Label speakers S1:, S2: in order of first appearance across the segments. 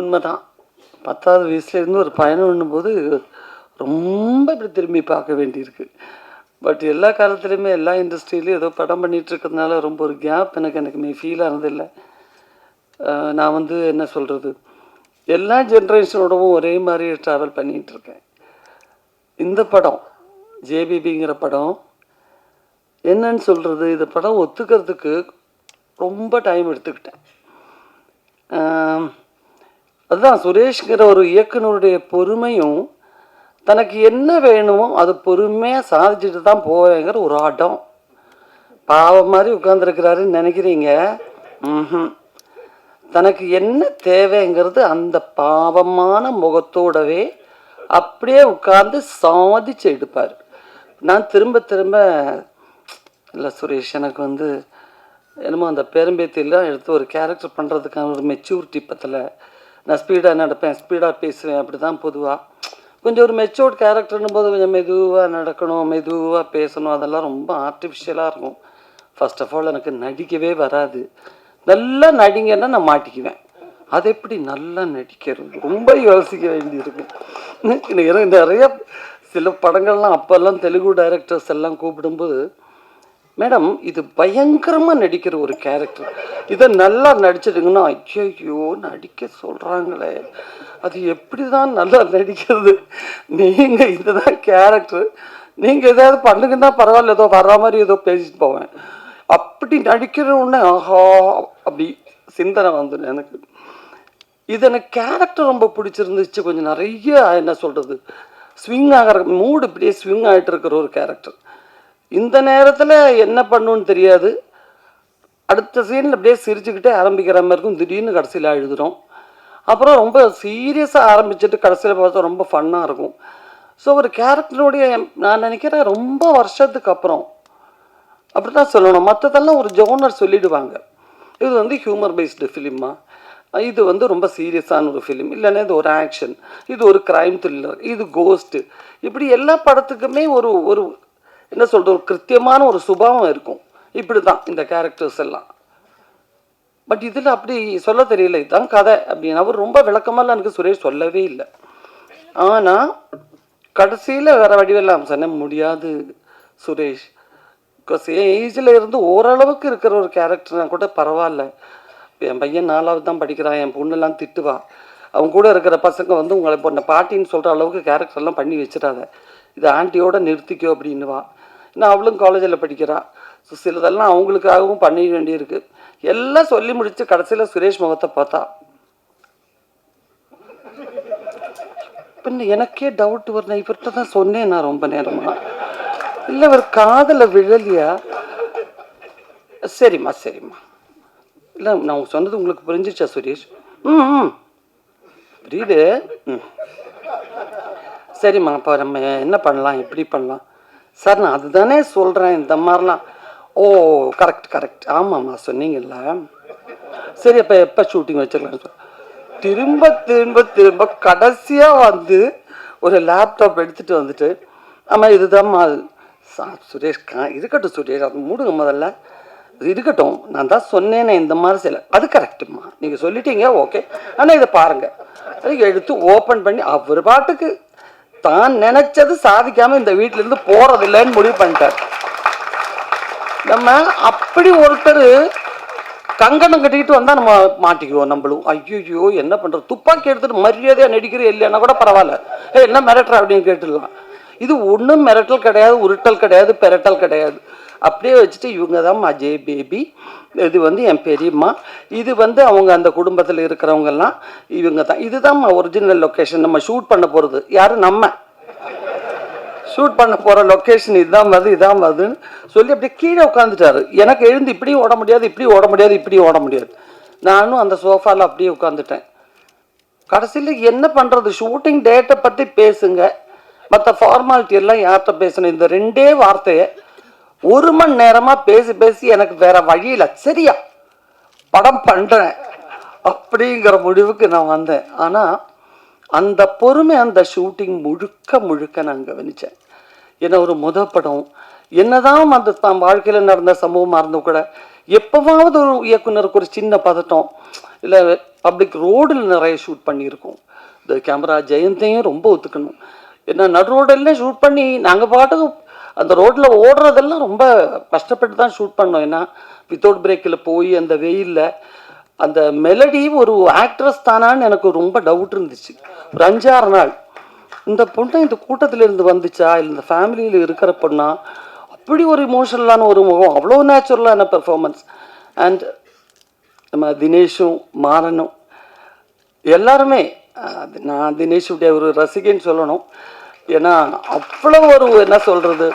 S1: உண்மைதான். பத்தாவது வயசுலேருந்து ஒரு பயணம் போது ரொம்ப இப்படி திரும்பி பார்க்க வேண்டியிருக்கு. பட் எல்லா காலத்துலேயுமே எல்லா இண்டஸ்ட்ரியிலையும் ஏதோ படம் பண்ணிகிட்ருக்கறதுனால இருக்கிறதுனால ரொம்ப ஒரு கேப் எனக்கு எனக்குமே ஃபீல் ஆனதில்லை. நான் வந்து என்ன சொல்கிறது எல்லா ஜென்ரேஷனோடவும் ஒரே மாதிரி ட்ராவல் பண்ணிகிட்டு இருக்கேன் இந்த படம் ஜேபிபிங்கிற படம் என்னன்னு சொல்கிறது இந்த படம் ஒத்துக்கிறதுக்கு ரொம்ப டைம் எடுத்துக்கிட்டேன். அதுதான் சுரேஷ்ங்கிற ஒரு இயக்குனருடைய பொறுமையும் தனக்கு என்ன வேணுமோ அது பொறுமையாக சாதிச்சுட்டு தான் போவேங்கிற ஒரு ஆட்டம். பாவம் மாதிரி உட்காந்துருக்கிறாருன்னு நினைக்கிறீங்க? ம் தனக்கு என்ன தேவைங்கிறது அந்த பாவமான முகத்தோடவே அப்படியே உட்கார்ந்து சாதிச்சு எடுப்பார். நான் திரும்ப திரும்ப இல்லை சுரேஷ் எனக்கு வந்து என்னமோ அந்த பேரம்பேத்திலாம் எடுத்து ஒரு கேரக்டர் பண்ணுறதுக்கான ஒரு மெச்சூரிட்டி பத்தில். நான் ஸ்பீடாக நடப்பேன் ஸ்பீடாக பேசுவேன் அப்படி தான் பொதுவாக கொஞ்சம் ஒரு மெச்சூர்ட் கேரக்டர்னும் போது கொஞ்சம் மெதுவாக நடக்கணும் மெதுவாக பேசணும் அதெல்லாம் ரொம்ப ஆர்டிஃபிஷியலாக இருக்கும். ஃபர்ஸ்ட் ஆஃப் ஆல் எனக்கு நடிக்கவே வராது. நல்லா நடிங்கன்னா நான் மாட்டிக்குவேன். அது எப்படி நல்லா நடிக்கிறது? ரொம்ப யோசிக்க வேண்டியிருக்கும் எனக்கு எனக்கு நிறைய சில படங்கள்லாம் அப்போல்லாம் தெலுங்கு டைரக்டர்ஸ் எல்லாம் கூப்பிடும்போது மேடம் இது பயங்கரமாக நடிக்கிற ஒரு கேரக்டர் இதை நல்லா நடிச்சிடுங்கன்னா ஐயோ நடிக்க சொல்கிறாங்களே அது எப்படி தான் நல்லா நடிக்கிறது? நீங்கள் இதுதான் கேரக்டர் நீங்கள் ஏதாவது பண்ணுங்கன்னா பரவாயில்ல ஏதோ வர்ற மாதிரி ஏதோ பேசிட்டு போவேன். அப்படி நடிக்கிற உடனே ஆஹா அப்படி சிந்தனை வந்துடும் எனக்கு. இது எனக்கு கேரக்டர் ரொம்ப பிடிச்சிருந்துச்சு. கொஞ்சம் நிறைய என்ன சொல்கிறது ஸ்விங் ஆகிற மூடு இப்படியே ஸ்விங் ஆகிட்டு இருக்கிற ஒரு கேரக்டர் இந்த நேரத்தில் என்ன பண்ணுன்னு தெரியாது. அடுத்த சீனில் அப்படியே சிரிச்சுக்கிட்டே ஆரம்பிக்கிற மாதிரி இருக்கும். திடீர்னு கடைசியில் எழுதுகிறோம் அப்புறம் ரொம்ப சீரியஸாக ஆரம்பிச்சுட்டு கடைசியில் பார்த்தா ரொம்ப ஃபன்னாக இருக்கும். ஸோ ஒரு கேரக்டருடைய நான் நினைக்கிறேன் ரொம்ப வருஷத்துக்கு அப்புறம் அப்படி தான் சொல்லணும். மற்றதெல்லாம் ஒரு ஜோனர் சொல்லிடுவாங்க. இது வந்து ஹியூமர் பேஸ்டு ஃபிலிமா இது வந்து ரொம்ப சீரியஸான ஒரு ஃபிலிம் இல்லைன்னா இது ஒரு ஆக்ஷன் இது ஒரு க்ரைம் த்ரில்லர் இது கோஸ்ட்டு இப்படி எல்லா படத்துக்குமே ஒரு ஒரு என்ன சொல்கிறது ஒரு கிருத்தியமான ஒரு சுபாவம் இருக்கும். இப்படி தான் இந்த கேரக்டர்ஸ் எல்லாம். பட் இதில் அப்படி சொல்ல தெரியல இதுதான் கதை அப்படின்னு. அவர் ரொம்ப விளக்கமெல்லாம் எனக்கு சுரேஷ் சொல்லவே இல்லை. ஆனால் கடைசியில் வேறு வடிவெல்லாம் சொன்ன முடியாது சுரேஷ். பிகாஸ் என் ஏஜில் இருந்து ஓரளவுக்கு இருக்கிற ஒரு கேரக்டர்னா கூட பரவாயில்ல. என் பையன் நாலாவது தான் படிக்கிறான் என் பொண்ணெல்லாம் திட்டுவா. அவங்க கூட இருக்கிற பசங்க வந்து உங்களை இப்போ பாட்டின்னு சொல்கிற அளவுக்கு கேரக்டர்லாம் பண்ணி வச்சிடாத. இது ஆண்டியோட நிறுத்திக்கோ அப்படின்னுவா. நான் அவளும் காலேஜில் படிக்கிறான் ஸோ சிலதெல்லாம் அவங்களுக்காகவும் பண்ண வேண்டியிருக்கு. எல்லாம் சொல்லி முடித்து கடைசியில் சுரேஷ் முகத்தை பார்த்தா. பின்ன எனக்கே டவுட் வரல இவர்கிட்ட தான் சொன்னேன் நான் ரொம்ப நேரமா. இல்லை இவர் காதில் விழலியா? சரிம்மா சரிம்மா. இல்லை நான் சொன்னது உங்களுக்கு புரிஞ்சிச்சா சுரேஷ்? ம் ம். புரியுது? ம். சரிம்மா அப்போ நம்ம என்ன பண்ணலாம்? எப்படி பண்ணலாம்? சார் நான் அதுதானே சொல்கிறேன் இந்த மாதிரிலாம். ஓ கரெக்ட் கரெக்ட் ஆமாம்மா சொன்னீங்கல்ல. சரி அப்போ எப்போ ஷூட்டிங் வச்சிடலாம் சார் திரும்ப திரும்ப திரும்ப கடைசியாக வந்து ஒரு லேப்டாப் எடுத்துகிட்டு வந்துட்டு ஆமாம் இதுதான்மா சா- சுரேஷ் கா இருக்கட்டும் சுரேஷ் அது மூடுங்க முதல்ல. இருக்கட்டும் நான் தான் சொன்னேனே இந்த மாதிரி சில அது கரெக்டுமா நீங்கள் சொல்லிட்டீங்க ஓகே ஆனால் இதை பாருங்கள் எடுத்து ஓப்பன் பண்ணி அவர் பாட்டுக்கு தான் நினைச்சது சாதிக்காம இந்த வீட்டுல இருந்து போறதில்லைன்னு முடிவு பண்ணிட்டார். நம்ம அப்படி ஒருத்தர் கங்கணம் கட்டிக்கிட்டு வந்தா நம்ம மாட்டிக்குவோம் நம்மளும். ஐயோ என்ன பண்றது? துப்பாக்கி எடுத்துட்டு மரியாதையா நடிக்கிற இல்லைன்னா கூட பரவாயில்ல. என்ன மிரட்டுற அப்படின்னு கேட்டுடலாம். இது ஒன்றும் மிரட்டல் கிடையாது உருட்டல் கிடையாது பெரட்டல் கிடையாது. அப்படியே வச்சுட்டு இவங்க தான் அஜய் பேபி இது வந்து என் பெரியம்மா. இது வந்து அவங்க அந்த குடும்பத்தில் இருக்கிறவங்கெல்லாம் இவங்க தான் இதுதான் ஒரிஜினல் லொக்கேஷன் நம்ம ஷூட் பண்ண போகிறது யார்? நம்ம. ஷூட் பண்ண போகிற லொக்கேஷன் இதுதான் வருது இதான் வருதுன்னு சொல்லி அப்படியே கீழே உட்காந்துட்டாரு எனக்கு எழுந்து இப்படியும் ஓட முடியாது இப்படியும் ஓட முடியாது இப்படியும் ஓட முடியாது. நானும் அந்த சோஃபாவில் அப்படியே உட்காந்துட்டேன் கடைசியில் என்ன பண்ணுறது ஷூட்டிங் டேட்டை பற்றி பேசுங்க. மற்ற ஃபார்மாலிட்டி எல்லாம் யார்கிட்ட பேசணும்? இந்த ரெண்டே வார்த்தையை ஒரு மணி நேரமாக பேசி பேசி எனக்கு வேற வழியில் சரியா? படம் பண்ணுறேன் அப்படிங்கிற முடிவுக்கு நான் வந்தேன். ஆனால் அந்த பொறுமை அந்த ஷூட்டிங் முழுக்க முழுக்க நான் கவனித்தேன் ஏன்னா ஒரு முத படம். என்னதான் அந்த தான் வாழ்க்கையில் நடந்த சம்பவமாக இருந்தும் கூட எப்போவாவது ஒரு இயக்குனருக்கு ஒரு சின்ன பதட்டம். இல்லை பப்ளிக் ரோடில் நிறைய ஷூட் பண்ணியிருக்கோம். இந்த கேமரா ஜெயந்தையும் ரொம்ப ஒத்துக்கணும். என்ன நடு ரோடெல்லாம் ஷூட் பண்ணி நாங்கள் பாட்டுக்கு அந்த ரோட்டில் ஓடுறதெல்லாம் ரொம்ப கஷ்டப்பட்டு தான் ஷூட் பண்ணோம். ஏன்னா வித்தவுட் பிரேக்கில் போய் அந்த வெயிலில் அந்த மெலடி ஒரு ஆக்ட்ரஸ் தானான்னு எனக்கு ரொம்ப டவுட் இருந்துச்சு. ஒரு அஞ்சாறு நாள். இந்த பொண்ணு இந்த கூட்டத்திலேருந்து வந்துச்சா? இல்லை இந்த ஃபேமிலியில் இருக்கிற பொண்ணா? அப்படி ஒரு இமோஷனலான ஒரு முகம் அவ்வளோ நேச்சுரலான பெர்ஃபார்மன்ஸ் அண்ட் நம்ம தினேஷும் மாறனும். எல்லாருமே அது நான் தினேஷுடைய ஒரு ரசிகைன்னு சொல்லணும். ஏன்னா அவ்வளோ ஒரு என்ன சொல்கிறது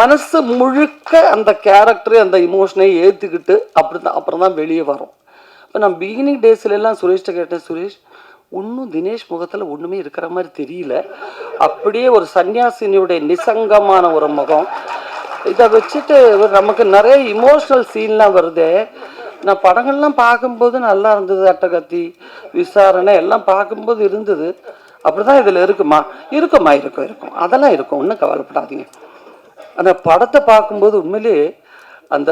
S1: மனசு முழுக்க அந்த கேரக்டர் அந்த இமோஷனை ஏற்றுக்கிட்டு அப்படி தான் அப்புறம் தான் வெளியே வரும். இப்போ நான் பிகினிங் டேஸ்லலாம் சுரேஷ்கிட்ட சுரேஷ்ட கேட்டேன் சுரேஷ் ஒன்றும் தினேஷ் முகத்தில் ஒன்றுமே இருக்கிற மாதிரி தெரியல. அப்படியே ஒரு சன்னியாசினியுடைய நிசங்கமான ஒரு முகம். இதை வச்சுட்டு நமக்கு நிறைய இமோஷ்னல் சீன்லாம் வருதே. நான் படங்கள்லாம் பார்க்கும்போது நல்லா இருந்தது அட்டகத்தி விசாரணை எல்லாம் பார்க்கும்போது இருந்தது. அப்படிதான் இதில் இருக்குமா? இருக்குமா இருக்கும் இருக்கும். அதெல்லாம் இருக்கும். ஒன்றும் கவலைப்படாதீங்க. அந்த படத்தை பார்க்கும்போது உண்மையிலே அந்த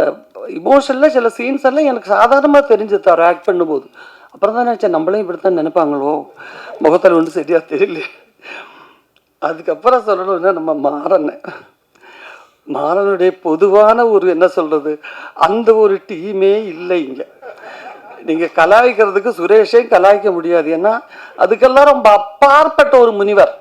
S1: இமோஷனில் சில சீன்ஸ் எல்லாம் எனக்கு சாதாரணமாக தெரிஞ்சு தர ஆக்ட் பண்ணும்போது. அப்புறம் தான் நினச்சேன் நம்மளையும் இப்படி தான் நினைப்பாங்களோ? முகத்தில் ஒன்றும் சரியாக தெரியல. அதுக்கப்புறம் சொல்லணும்னா நம்ம மாறனை. மாறனுடைய பொதுவான ஒரு என்ன சொல்கிறது அந்த ஒரு டீமே இல்லை இங்கே நீங்க கலாய்க்கிறதுக்கு சுரேஷையும் கலாய்க்க முடியாது. ஏன்னா அதுக்கெல்லாம் ரொம்ப அப்பாற்பட்ட ஒரு முனிவர்.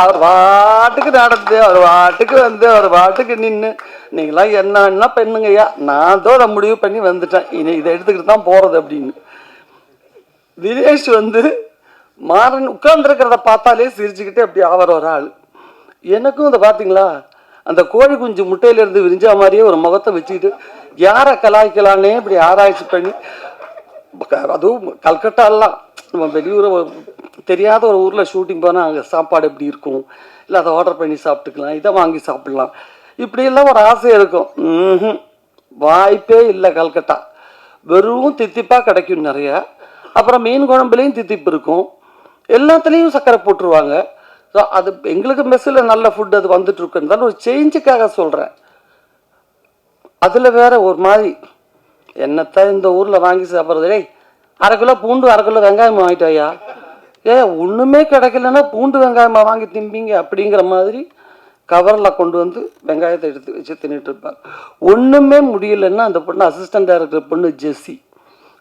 S1: அவர் வாட்டுக்கு நடந்து அவர் வாட்டுக்கு வந்து அவர் பாட்டுக்கு நின்று நீங்களாம் என்ன என்ன பெண்ணுங்கய்யா நான் அதை முடிவு பண்ணி வந்துட்டேன். இனி இதை எடுத்துக்கிட்டு தான் போறது அப்படின்னு. தினேஷ் வந்து மாறன் உட்கார்ந்துருக்கிறத பார்த்தாலே சிரிச்சுக்கிட்டே அப்படி ஆவற ஒரு ஆள். எனக்கும் இதை பார்த்தீங்களா? அந்த கோழி குஞ்சு முட்டையிலேருந்து விரிஞ்சா மாதிரியே ஒரு முகத்தை வச்சுக்கிட்டு யாரை கலாய்க்கலான்னே இப்படி ஆராய்ச்சி பண்ணி அதுவும் கல்கட்டாலாம் நம்ம வெளியூர் தெரியாத ஒரு ஊரில் ஷூட்டிங் போனால் அங்கே சாப்பாடு எப்படி இருக்கும்? இல்லை அதை ஆர்டர் பண்ணி சாப்பிட்டுக்கலாம் இதை வாங்கி சாப்பிடலாம். இப்படியெல்லாம் ஒரு ஆசை இருக்கும். வாய்ப்பே இல்லை கல்கட்டா. வெறும் தித்திப்பாக கிடைக்கும் நிறைய. அப்புறம் மீன் குழம்புலேயும் தித்திப்பு இருக்கும். எல்லாத்துலேயும் சர்க்கரை போட்டுருவாங்க. ஸோ அது எங்களுக்கு மெஸ்ஸில் நல்ல ஃபுட் அது வந்துட்டு இருக்குன்னு ஒரு சேஞ்சுக்காக சொல்கிறேன் அதில் வேற ஒரு மாதிரி என்னத்தான் இந்த ஊரில் வாங்கி சாப்பிட்றதுலே அரை கிலோ பூண்டு அரை கிலோ வெங்காயம் வாங்கிட்டு ஐயா ஏ ஒன்றுமே கிடைக்கலன்னா பூண்டு வெங்காயமா வாங்கி திம்பிங்க அப்படிங்கிற மாதிரி கவரில் கொண்டு வந்து வெங்காயத்தை எடுத்து வச்சு தின்னுட்டு இருப்பார் ஒன்றுமே முடியலன்னா அந்த பொண்ணு அசிஸ்டன்ட் டைரக்டர் பொண்ணு ஜெஸ்ஸி.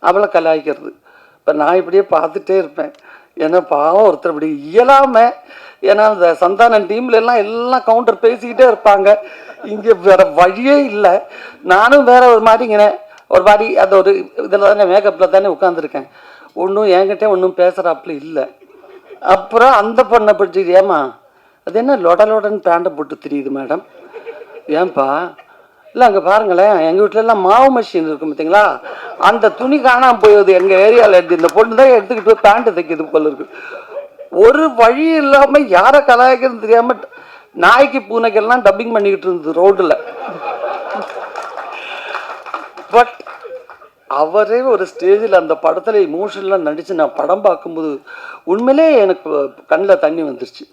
S1: அவளை கலாய்க்கிறது. இப்போ நான் இப்படியே பார்த்துட்டே இருப்பேன். ஏன்னா பாவம் ஒருத்தர் இப்படி இயலாமல் ஏன்னா அந்த சந்தானம் டீம்ல எல்லாம் எல்லாம் கவுண்டர் பேசிக்கிட்டே இருப்பாங்க. இங்கே வேற வழியே இல்லை. நானும் வேற ஒரு மாதிரிங்கிறேன் ஒரு மாதிரி அந்த ஒரு இதில் தானே மேக்கப்பில் தானே உட்காந்துருக்கேன் ஒன்றும் என்கிட்ட ஒன்றும் பேசுகிறாப்புல இல்லை. அப்புறம் அந்த பொண்ணை பிடிச்சிட்டு ஏமா அது என்ன லொட லொடன்னு பேண்டை போட்டு தெரியுது மேடம் ஏன்பா இல்லை அங்கே பாருங்களேன் எங்கள் வீட்டிலலாம் மாவு மிஷின் இருக்கும் பார்த்தீங்களா அந்த துணி காணாமல் போயிடுது எங்கள் ஏரியாவில் எடுத்து இந்த பொண்ணு தான் எடுத்துக்கிட்டு போய் பேண்ட்டு தைக்கிது போல இருக்கு. ஒரு வழி இல்லாமல் யாரை கலாய்க்கிறது தெரியாமல் நாய்க்கு பூனைக்கெல்லாம் டப்பிங் பண்ணிக்கிட்டு இருந்தது ரோட்டில் பட் அவரே ஒரு ஸ்டேஜில் அந்த படத்தில் இமோஷனலாக நடித்து நான் படம் பார்க்கும்போது உண்மையிலே எனக்கு கண்ணில் தண்ணி வந்துருச்சு.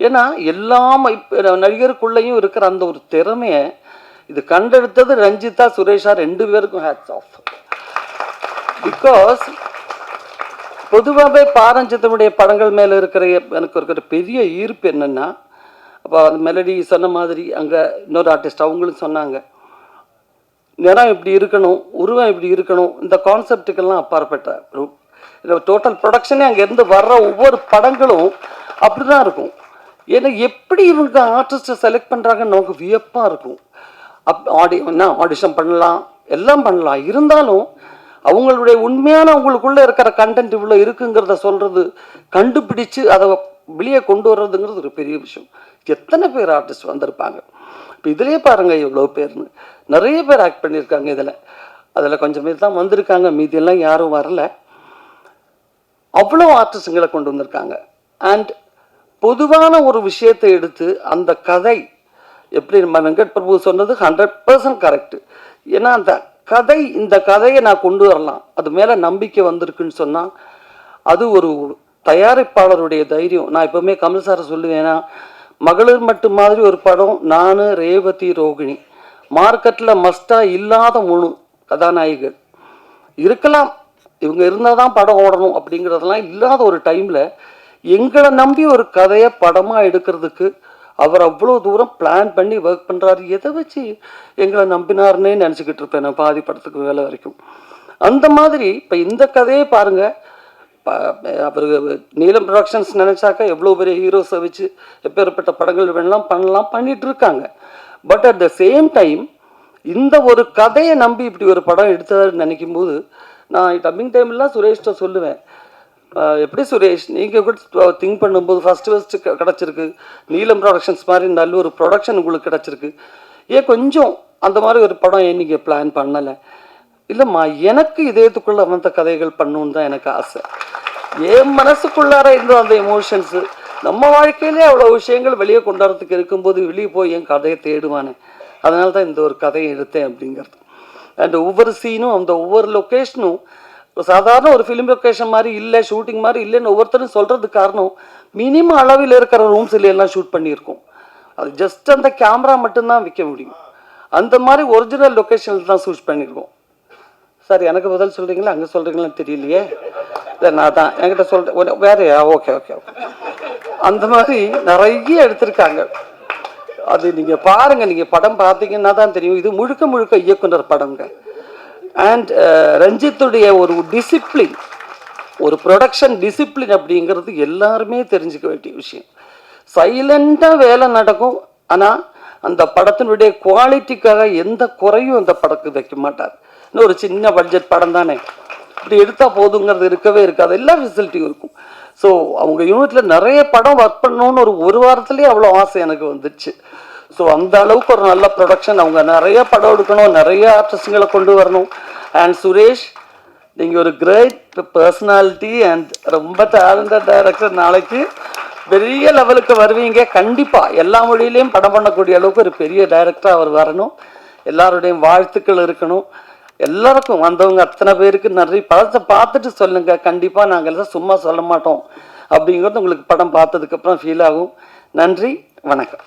S1: ஏன்னா எல்லாம் இப்போ நடிகருக்குள்ளேயும் இருக்கிற அந்த ஒரு திறமையை இது கண்டெடுத்தது ரஞ்சிதா சுரேஷா ரெண்டு பேருக்கும் ஹேட்ஸ் ஆஃப் பிகாஸ் பொதுவாகவே பாரஞ்சித்தனுடைய படங்கள் மேலே இருக்கிற எனக்கு இருக்கிற பெரிய ஈர்ப்பு என்னென்னா அப்போ அந்த மெலடி சொன்ன மாதிரி அங்கே இன்னொரு ஆர்டிஸ்ட் அவங்களும் சொன்னாங்க. நிறம் இப்படி இருக்கணும் உருவம் இப்படி இருக்கணும் இந்த கான்செப்டுக்கெல்லாம் அப்பாற்பட்ட இந்த டோட்டல் ப்ரொடக்ஷனே அங்கேருந்து வர்ற ஒவ்வொரு படங்களும் அப்படி தான் இருக்கும். ஏன்னா எப்படி இவங்க ஆர்டிஸ்ட்டை செலக்ட் பண்ணுறாங்கன்னு நமக்கு வியப்பாக இருக்கும். அப் ஆடி என்ன ஆடிஷன் பண்ணலாம் எல்லாம் பண்ணலாம். இருந்தாலும் அவங்களுடைய உண்மையான அவங்களுக்குள்ளே இருக்கிற கண்டென்ட் இவ்வளோ இருக்குங்கிறத சொல்கிறது கண்டுபிடிச்சு அதை வெளியே கொண்டு வர்றதுங்கிறது ஒரு பெரிய விஷயம். எத்தனை பேர் ஆர்டிஸ்ட் வந்திருப்பாங்க? இப்போ இதுலயே பாருங்க எவ்வளோ பேர்னு. நிறைய பேர் ஆக்ட் பண்ணியிருக்காங்க இதில். அதில் கொஞ்சம் பேர் தான் வந்திருக்காங்க. மீதியெல்லாம் யாரும் வரல. அவ்வளோ ஆர்டிஸ்ட்டுங்களை கொண்டு வந்திருக்காங்க. அண்ட் பொதுவான ஒரு விஷயத்தை எடுத்து அந்த கதை எப்படி நம்ம வெங்கட் பிரபு சொன்னது ஹண்ட்ரட் பர்சன்ட் கரெக்டு ஏன்னா அந்த கதை இந்த கதையை நான் கொண்டு வரலாம். அது மேலே நம்பிக்கை வந்திருக்குன்னு சொன்னால் அது ஒரு தயாரிப்பாளருடைய தைரியம். நான் எப்பவுமே கமல் சாரை சொல்லுவேன்னா மகளிர் மட்டும் மாதிரி ஒரு படம் நான் ரேவதி ரோகிணி. மார்க்கெட்டில் மஸ்டாக இல்லாத முழு கதாநாயகர். இருக்கலாம் இவங்க இருந்தால் தான் படம் ஓடணும் அப்படிங்கிறதெல்லாம் இல்லாத ஒரு டைமில் எங்களை நம்பி ஒரு கதையை படமாக எடுக்கிறதுக்கு அவர் அவ்வளோ தூரம் பிளான் பண்ணி ஒர்க் பண்ணுறாரு எதை வச்சு எங்களை நம்பினாருன்னே நினச்சிக்கிட்டு இருப்பேன் நான் பாதி படத்துக்கு வேலை வரைக்கும். அந்த மாதிரி இப்போ இந்த கதையை பாருங்கள் அவர் நீலம் ப்ரொடக்ஷன்ஸ் நினச்சாக்கா எவ்வளோ பெரிய ஹீரோஸை வச்சு எப்பேற்பட்ட படங்கள் வேணலாம் பண்ணலாம் பண்ணிட்டு இருக்காங்க but at the same time இந்த ஒரு கதையை நம்பி இப்படி ஒரு படம் எடுத்தாருன்னு நினைக்கும் போது நான் டப்பிங் டைம்லாம் சுரேஷ்கிட்ட சொல்லுவேன். எப்படி சுரேஷ் நீங்கள் கூட திங்க் பண்ணும்போது ஃபஸ்ட்டு ஃபஸ்ட்டு கிடச்சிருக்கு. நீலம் ப்ரொடக்ஷன்ஸ் மாதிரி நல்ல ஒரு ப்ரொடக்ஷன் உங்களுக்கு கிடச்சிருக்கு. ஏன் கொஞ்சம் அந்த மாதிரி ஒரு படம் ஏன் நீங்கள் பிளான் பண்ணலை? இல்லைம்மா எனக்கு இதயத்துக்குள்ளே வந்த கதைகள் பண்ணணுன்னு தான் எனக்கு ஆசை. என் மனசுக்குள்ளார இருந்த அந்த எமோஷன்ஸு நம்ம வாழ்க்கையிலே அவ்வளோ விஷயங்கள் வெளியே கொண்டாடுறதுக்கு இருக்கும்போது வெளியே போய் என் கதையை தேடுவானே. அதனால தான் இந்த ஒரு கதையை எடுத்தேன் அப்படிங்கிறது. அண்ட் ஒவ்வொரு சீனும் அந்த ஒவ்வொரு லொக்கேஷனும் சாதாரண ஒரு ஃபிலிம் லொக்கேஷன் மாதிரி இல்லை ஷூட்டிங் மாதிரி இல்லைன்னு ஒவ்வொருத்தரும் சொல்கிறதுக்கு காரணம் மினிமம் அளவில் இருக்கிற ரூம்ஸில் எல்லாம் ஷூட் பண்ணியிருக்கோம். அது ஜஸ்ட் அந்த கேமரா மட்டும்தான் விற்க முடியும். அந்த மாதிரி ஒரிஜினல் லொக்கேஷனில் தான் ஷூட் பண்ணியிருக்கோம். சார் எனக்கு பதில் சொல்கிறீங்களா அங்கே சொல்கிறீங்களான்னு தெரியலையே. இல்லை நான் தான். என்கிட்ட சொல்கிறேன் வேறையா ஓகே ஓகே ஓகே. அந்த மாதிரி நிறைய எடுத்திருக்காங்க. அது நீங்கள் பாருங்கள் நீங்கள் படம் பார்த்தீங்கன்னா தான் தெரியும். இது முழுக்க முழுக்க இயக்குனர் படங்க. அண்ட் ரஞ்சித்துடைய ஒரு டிசிப்ளின் ஒரு ப்ரொடக்ஷன் டிசிப்ளின் அப்படிங்கிறது எல்லாருமே தெரிஞ்சுக்க வேண்டிய விஷயம். சைலண்டாக வேலை நடக்கும். ஆனால் அந்த படத்தினுடைய குவாலிட்டிக்காக எந்த குறையும் அந்த படத்துக்கு வைக்க மாட்டார். இன்னும் ஒரு சின்ன பட்ஜெட் படம் தானே. இப்படி எடுத்தால் போதுங்கிறது இருக்கவே இருக்காது. எல்லா ஃபெசிலிட்டியும் இருக்கும். ஸோ அவங்க யூனிட்டில் நிறைய படம் ஒர்க் பண்ணணும்னு ஒரு ஒரு வாரத்துலேயே அவ்வளோ ஆசை எனக்கு வந்துடுச்சு ஸோ அந்த அளவுக்கு ஒரு நல்ல ப்ரொடக்ஷன் அவங்க நிறைய படம் எடுக்கணும். நிறைய ஆர்டிஸ்டுங்களை கொண்டு வரணும். அண்ட் சுரேஷ் நீங்கள் ஒரு கிரேட் பர்சனாலிட்டி அண்ட் ரொம்ப டேலண்டட் டைரக்டர் நாளைக்கு பெரிய லெவலுக்கு வருவீங்க. கண்டிப்பாக எல்லா மொழியிலையும் படம் பண்ணக்கூடிய அளவுக்கு ஒரு பெரிய டைரக்டராக அவர் வரணும். எல்லாருடையும் வாழ்த்துக்கள் இருக்கணும். எல்லாருக்கும் வந்தவங்க அத்தனை பேருக்கு நிறைய படத்தை பார்த்துட்டு சொல்லுங்கள் கண்டிப்பாக நாங்கள் எல்லாம் சும்மா சொல்ல மாட்டோம். அப்படிங்கிறது உங்களுக்கு படம் பார்த்ததுக்கப்புறம் ஃபீல் ஆகும். நன்றி. வணக்கம்.